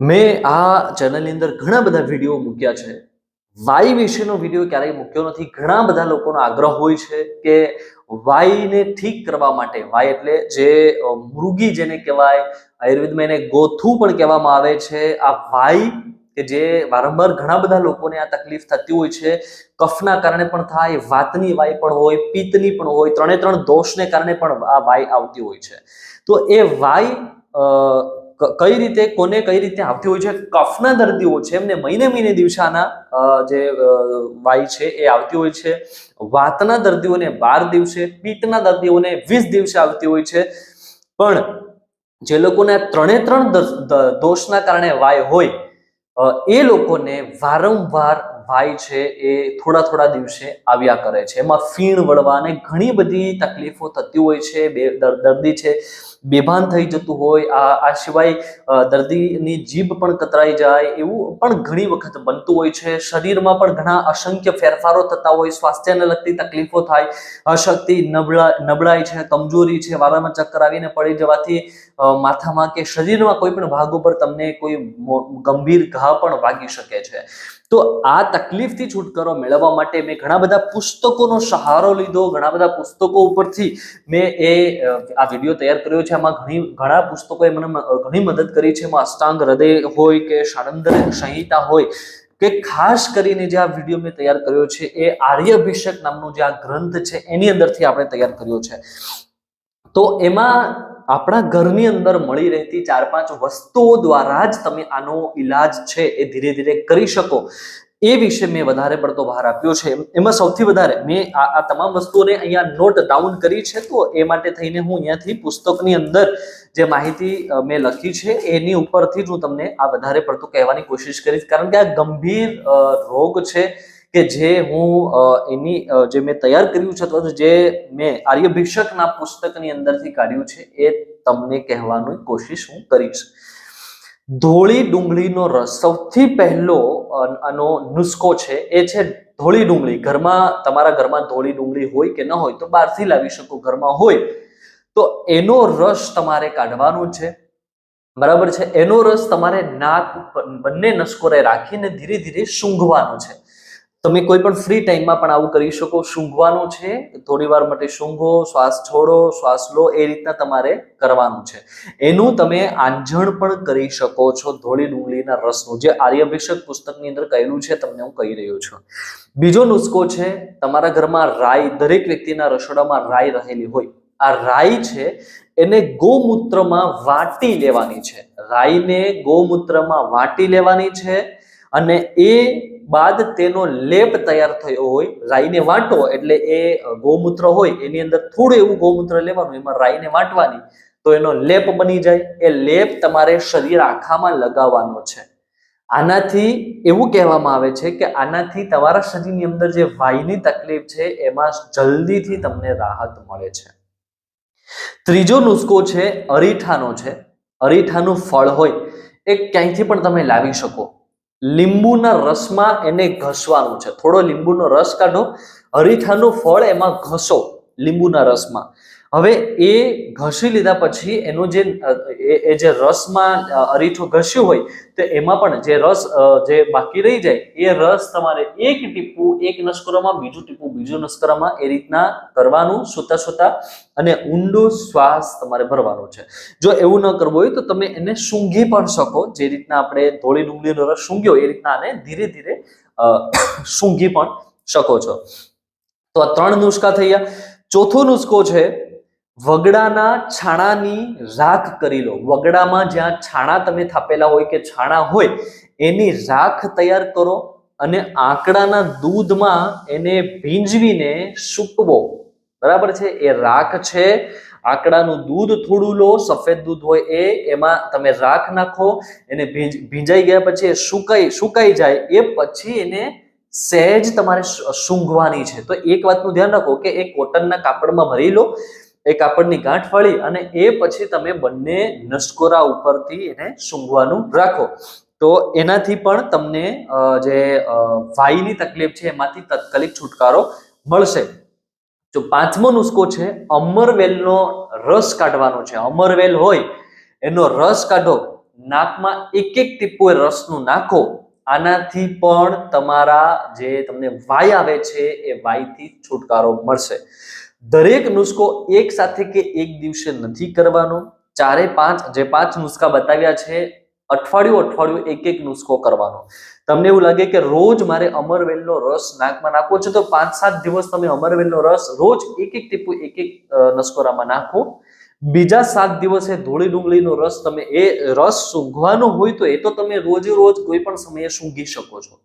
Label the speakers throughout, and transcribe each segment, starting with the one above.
Speaker 1: મેં આ ચેનલની અંદર ઘણા બધા વીડિયો મૂક્યા છે. વાઈ વિશેનો વીડિયો ક્યારેય મૂક્યો નથી. ઘણા બધા લોકોનો આગ્રહ હોય છે કે વાઈને ઠીક કરવા માટે વાય એટલે જે મૃગી જેને કહેવાય, આયુર્વેદમાં એને ગોથું પણ કહેવામાં આવે છે. આ વાય કે જે વારંવાર ઘણા બધા લોકોને આ તકલીફ થતી હોય છે. કફના કારણે પણ થાય, વાતની વાય પણ હોય, પિત્તની પણ હોય, ત્રણે ત્રણ દોષને કારણે પણ આ વાય આવતી હોય છે. તો એ વાય કઈ રીતે, કોને કઈ રીતે આવતી હોય છે, કફના દર્દીઓ છે, એમને મહિને મહિને દિવસાના જે વાય છે એ આવતી હોય છે. વાતના દર્દીઓને બાર દિવસે પિત્તના દર્દીઓને વીસ દિવસે આવતી હોય છે. પણ જે લોકોને ત્રણે ત્રણ દોષના કારણે વાય હોય એ લોકોને વારંવાર વાય છે એ થોડા થોડા દિવસે આવ્યા કરે છે. એમાં ફીણ વળવાને ઘણી બધી તકલીફો થતી હોય છે. બે દર- દર્દી છે, બેભાન થઈ જતું હોય, આ આ સિવાય દર્દીની જીભ પણ કતરાઈ જાય એવું પણ ઘણી વખત બનતું હોય છે. શરીરમાં પણ ઘણા અસંખ્ય ફેરફારો થતા હોય, સ્વાસ્થ્યને લગતી તકલીફો થાય, અશક્તિ નબળા, નબળાઈ છે, કમજોરી છે વારંવાર ચક્કર આવીને પડી જવાથી માથામાં કે શરીરમાં કોઈ પણ ભાગ ઉપર તમને કોઈ ગંભીર ઘા પણ વાગી શકે છે. તો આ તકલીફથી છુટકારો મેળવવા માટે મેં ઘણા બધા પુસ્તકોનો સહારો લીધો, ઘણા બધા પુસ્તકો ઉપરથી મેં એ આ વીડિયો તૈયાર કર્યો છે. આમાં ઘણી, ઘણા પુસ્તકોએ મને ઘણી મદદ કરી છે. એમાં અષ્ટાંગ હૃદય હોય કે શાણંદર સંહિતા હોય કે ખાસ કરીને જે આ વીડિયો મેં તૈયાર કર્યો છે એ આર્યભિષેક નામનો જે આ ગ્રંથ છે એની અંદરથી આપણે તૈયાર કર્યો છે. તો એમાં આપણા ઘરની અંદર મળી રહેતી ચાર પાંચ વસ્તુઓ દ્વારા જ તમે આનો ઈલાજ છે એ ધીરે ધીરે કરી શકો. એ વિશે મેં વધારે પડતો ભાર આપ્યો છે. એમાં સૌથી વધારે મેં આ તમામ વસ્તુઓને અહીંયા નોટ ડાઉન કરી છે તો એ માટે થઈને હું અહીંયાથી પુસ્તકની અંદર જે માહિતી મેં લખી છે એની ઉપરથી જ હું તમને આ વધારે પડતું કહેવાની કોશિશ કરીશ. કારણ કે આ ગંભીર રોગ છે કે જે હું એની જે મેં તૈયાર કર્યું છે અથવા જે મેં આર્યભિષકના પુસ્તકની અંદરથી કાઢ્યું છે, એ તમને કહેવાની કોશિશ હું કરીશ. ધોળી ડુંગળીનો રસ સૌથી પહેલો આનો નુસ્ખો છે, એ છે ધોળી ડુંગળી. ઘરમાં, તમારા ઘરમાં ધોળી ડુંગળી હોય કે ન હોય તો બહારથી લાવી શકો, ઘરમાં હોય તો એનો રસ તમારે કાઢવાનો છે. બરાબર છે? એનો રસ તમારે નાક બંને નસકોરે રાખીને ધીરે ધીરે સૂંઘવાનો છે. તમે કોઈ પણ ફ્રી ટાઈમમાં પણ આવું કરી શકો. સૂંઘવાનું છે, થોડી વાર માટે સૂંઘો, શ્વાસ છોડો, શ્વાસ લો, એ રીતના તમારે કરવાનું છે. એનું તમે આંજણ પણ કરી શકો છો, ધોળી ડુંગળીના રસનું. જે આર્યભિષક પુસ્તકની અંદર કહેલું છે, તમને હું કહી રહ્યો છું. બીજો નુસ્ખો છે, તમારા ઘરમાં રાઈ, દરેક વ્યક્તિના રસોડામાં રાઈ રહેલી હોય. આ રાઈ છે, એને ગૌમૂત્રમાં વાટી લેવાની છે. રાઈને ગૌમૂત્રમાં વાટી લેવાની છે અને એ બાદ તેનો લેપ તૈયાર થયો હોય, રાઈને વાંટો એટલે એ ગૌમૂત્ર હોય, એની અંદર થોડું એવું ગૌમૂત્ર લેવાનું, એમાં રાઈને વાંટવાની, તો એનો લેપ બની જાય. એ લેપ તમારે શરીર આખામાં લગાવવાનો છે. આનાથી એવું કહેવામાં આવે છે કે આનાથી તમારા શરીરની અંદર જે વાયની તકલીફ છે, એમાં જલ્દીથી તમને રાહત મળે છે. ત્રીજો નુસ્ખો છે, અરીઠાનો છે. અરીઠાનું ફળ હોય, એ ક્યાંયથી પણ તમે લાવી શકો. લીંબુના રસમાં એને ઘસવાનું છે. થોડો લીંબુનો રસ કાઢો. હરીથાનું ફળ એમાં ઘસો લીંબુના રસમાં. હવે એ ઘસી લીધા પછી એનો જે, એ જે રસમાં અરીઠો ઘસ્યું હોય, તો એમાં પણ જે રસ જે બાકી રહી જાય, એ રસ તમારે એક ટીપું, એક નસ્કરોમાં, બીજું ટીપું, બીજું નસ્કરામાં એ રીતના કરવાનું સુતા સુતા અને ઊંડો શ્વાસ તમારે ભરવાનો છે. જો એવું ન કરવું હોય, તો તમે એને સૂંઘી પણ શકો. જે રીતના આપણે ધોળી ડુંગળીનો રસ સૂંઘ્યો એ રીતના આને ધીરે ધીરે સૂંઘી પણ શકો છો. તો આ ત્રણ નુસ્ખા થઈ ગયા ચોથો નુસ્ખો છે વગડાના છાણાની રાખ કરી લો. વગડામાં જ્યાં છાણા તમે થાપેલા હોય કે છાણા હોય, એની રાખ તૈયાર કરો અને આંકડાના દૂધમાં એને ભીંજવીને સૂકવો. બરાબર છે? એ રાખ છે. આંકડાનું દૂધ થોડું લો, સફેદ દૂધ હોય એ, એમાં તમે રાખ નાખો, એને ભીંજ, ભીંજાઈ ગયા પછી એ સુકાઈ સુકાઈ જાય, એ પછી એને સહેજ તમારે સૂંઘવાની છે. તો એક વાતનું ધ્યાન રાખો કે એ કોટનના કાપડમાં ભરી લો એ કાપડની ગાંઠ વાળી અને એ પછી તમે બંને નસકોરા ઉપરથી એને સૂંઘવાનું રાખો. તો એનાથી પણ તમને જે વાયની તકલીફ છે એમાંથી તાત્કાલિક છુટકારો મળશે. જો પાંચમો નુસ્ખો છે, અમરવેલનો રસ કાઢવાનો છે. અમરવેલ હોય, એનો રસ કાઢો, નાકમાં એક એક ટીપું રસનું નાખો. આનાથી પણ તમારા જે તમને વાય આવે છે, એ વાયથી છુટકારો મળશે. દરેક નુસ્ખો એક સાથે કે એક દિવસે નથી કરવાનો? ચારે પાંચ જે પાંચ નુસ્ખા બતાવ્યા છે, અઠવાડિયું અઠવાડિયું એક એક નુસ્ખો કરવાનો. તમને એવું લાગે કે રોજ મારે અમરવેલનો રસ નાકમાં નાખવો છે, તો પાંચ સાત દિવસ તમે અમરવેલનો રસ રોજ એક એક ટીપું એક એક નસકોરામાં નાખો. બીજા સાત દિવસે ધોળી ડુંગળીનો રસ તમે એ રસ સૂંઘવાનો હોય તો એ તો તમે રોજે રોજ કોઈ પણ સમયે સૂંઘી શકો છો.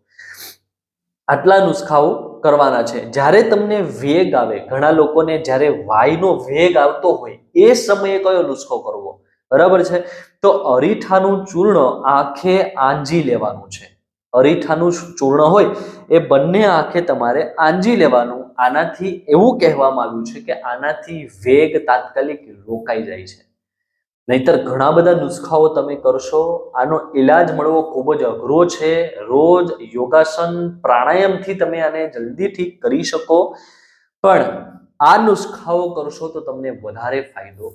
Speaker 1: આટલા નુસ્ખાઓ કરવાના છે. જ્યારે તમને વેગ આવે, ઘણા લોકોને જ્યારે વાયનો વેગ આવતો હોય, એ સમયે કયો નુસ્ખો કરવો? બરાબર છે? તો અરીઠાનું ચૂર્ણ આંખે આંજી લેવાનું છે. અરીઠાનું ચૂર્ણ હોય? એ બંને આંખે તમારે આંજી લેવાનું. આનાથી એવું કહેવામાં આવ્યું છે કે આનાથી વેગ તાત્કાલિક રોકાઈ જાય છે. નહીતર ઘણા બધા નુસ્ખાઓ તમે કરશો આનો ઈલાજ મળવો ખૂબ જ અઘરો છે. રોજ યોગાસન પ્રાણાયામથી તમે આને જલ્દી ઠીક કરી શકો. પણ આ નુસ્ખાઓ કરશો તો તમને વધારે ફાયદો